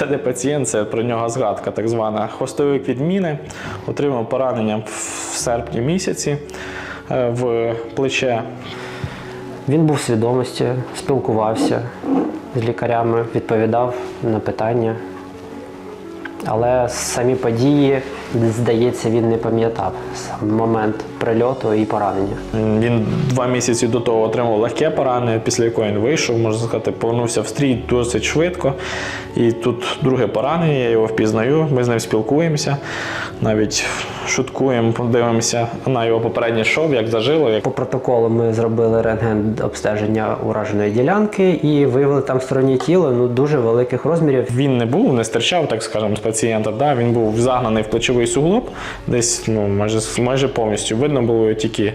Це не пацієнт, це про нього згадка, так звана. Хвостовик відміни. Отримав поранення в серпні місяці е, в плече. Він був в свідомості, спілкувався з лікарями, відповідав на питання. Але самі події, здається, він не пам'ятав сам момент прильоту і поранення. Він два місяці до того отримав легке поранення, після якого він вийшов, можна сказати, повернувся в стрій досить швидко. І тут друге поранення, я його впізнаю, ми з ним спілкуємося, навіть шуткуємо, дивимося на його попередній шов, як зажило. Як... По протоколу ми зробили рентген обстеження ураженої ділянки і виявили там стороннє тіло ну, дуже великих розмірів. Він не був, не стирчав, так скажемо, з пацієнта. Да? Він був загнаний в плечовий суглоб, десь ну, майже, майже повністю. Видно було тільки,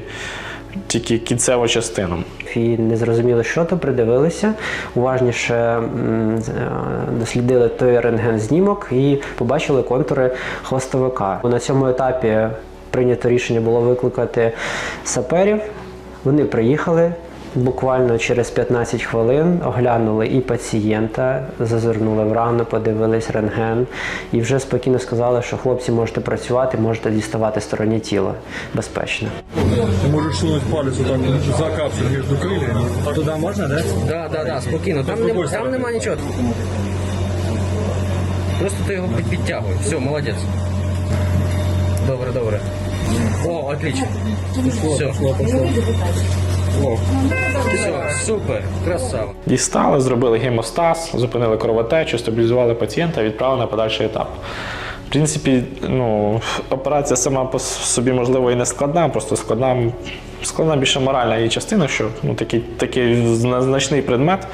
тільки кінцеву частину. І не зрозуміли, що то, придивилися, уважніше е, дослідили той рентген-знімок і побачили контури хвостовика. На цьому етапі прийнято рішення було викликати саперів. Вони приїхали. Буквально через 15 хвилин оглянули і пацієнта, зазирнули в рану, подивились рентген і вже спокійно сказали, що хлопці можете працювати, можете діставати стороннє тіло безпечно. Ты можешь сунуть палец вот так вот за капсуль между крыльями. Туда можна, да? Да, да, да, спокійно. Там, З там нема нічого. Просто ти його під- підтягуй. Все, молодець. Добре, добре. О, отлично. Все, О, все, супер, красава. Дістали, зробили гемостаз, зупинили кровотечу, стабілізували пацієнта, відправили на подальший етап. В принципі, ну, операція сама по собі, можливо, і не складна, просто складна, складна більше моральна її частина, що ну, такий, такий значний предмет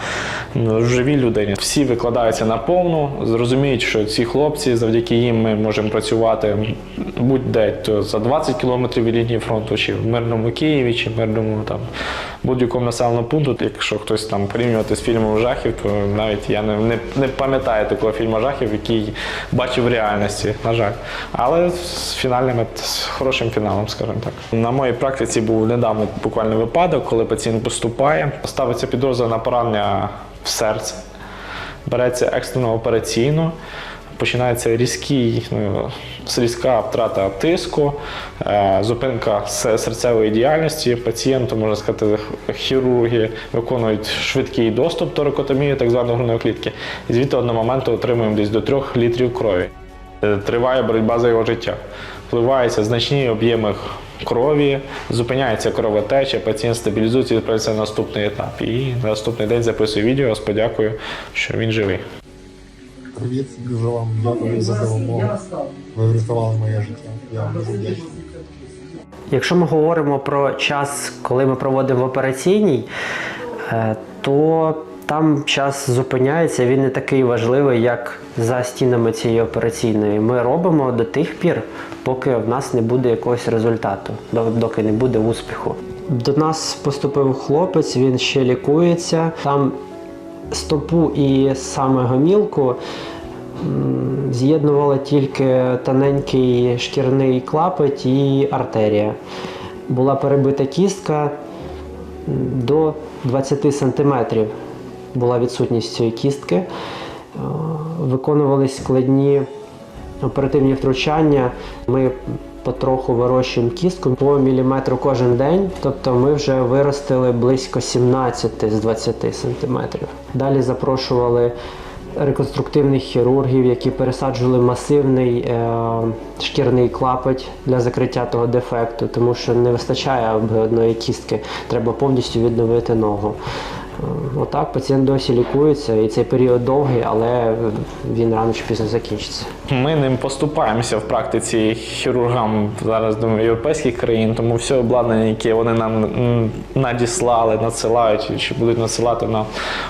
ну, в живій людині. Всі викладаються на повну, зрозуміють, що ці хлопці, завдяки їм ми можемо працювати будь-де, то за 20 кілометрів від лінії фронту, чи в мирному Києві, чи в мирному там будь-якому населеному пункту. Якщо хтось там порівнювати з фільмом жахів, то навіть я не, не, не пам'ятаю такого фільму жахів, який бачив в реальності, на жаль. Але з фінальним з хорошим фіналом, скажімо так. На моїй практиці був недавно буквально випадок, коли пацієнт поступає, ставиться підозра на поранення в серце, береться екстрено операційно. Починається різкий, ну, різка втрата тиску, е, зупинка серцевої діяльності. Пацієнту, можна сказати, хірурги виконують швидкий доступ до рекотомії, так званої грудної клітки. І звідти одного моменту отримуємо десь до 3 літрів крові. Е, Триває боротьба за його життя. Впливаються значні об'єми крові, зупиняється кровотеча, пацієнт стабілізується і відправляється на наступний етап. І на наступний день записую відео з подякою, що він живий. Привіт, дуже вам дякую за допомогу. Ви врятували моє життя. Я вам дуже вдячний. Якщо ми говоримо про час, коли ми проводимо в операційній, е, то там час зупиняється, він не такий важливий, як за стінами цієї операційної. Ми робимо до тих пір, поки в нас не буде якогось результату, доки не буде успіху. До нас поступив хлопець, він ще лікується. Там стопу і саме гомілку м, з'єднувала тільки тоненький шкірний клапоть і артерія. Була перебита кістка до 20 сантиметрів. Була відсутність цієї кістки. Е, Виконувались складні оперативні втручання. Ми потроху вирощуємо кістку по міліметру кожен день. Тобто ми вже виростили близько 17 з 20 сантиметрів. Далі запрошували реконструктивних хірургів, які пересаджували масивний е, шкірний клапоть для закриття того дефекту, тому що не вистачає одної кістки, треба повністю відновити ногу. Е, Отак пацієнт досі лікується, і цей період довгий, але він рано чи пізно закінчиться. Ми ним поступаємося в практиці хірургам зараз думаю, європейських країн, тому все обладнання, яке вони нам надіслали, надсилають чи будуть надсилати нам,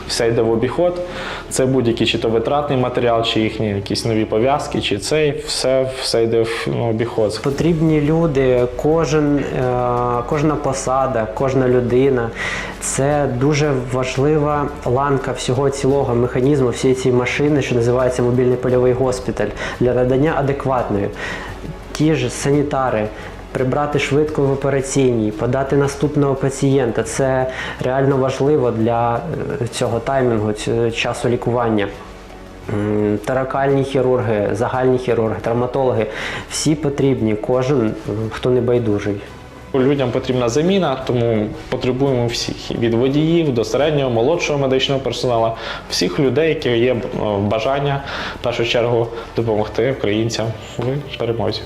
все йде в обіход. Це будь-який чи то витратний матеріал, чи їхні якісь нові пов'язки, чи цей, все, все йде в обіход. Потрібні люди, кожен, е, кожна посада, кожна людина це дуже важлива ланка всього цілого механізму, всієї цієї машини, що називається мобільний польовий госпіталь, для надання адекватної. Ті ж санітари. Прибрати швидко в операційній, подати наступного пацієнта це реально важливо для е, цього таймінгу, цього часу лікування. таракальні хірурги, загальні хірурги, травматологи всі потрібні, кожен, хто не байдужий. Людям потрібна заміна, тому потребуємо всіх від водіїв до середнього, молодшого медичного персоналу, всіх людей, які є е, бажання в першу чергу допомогти українцям в перемозі.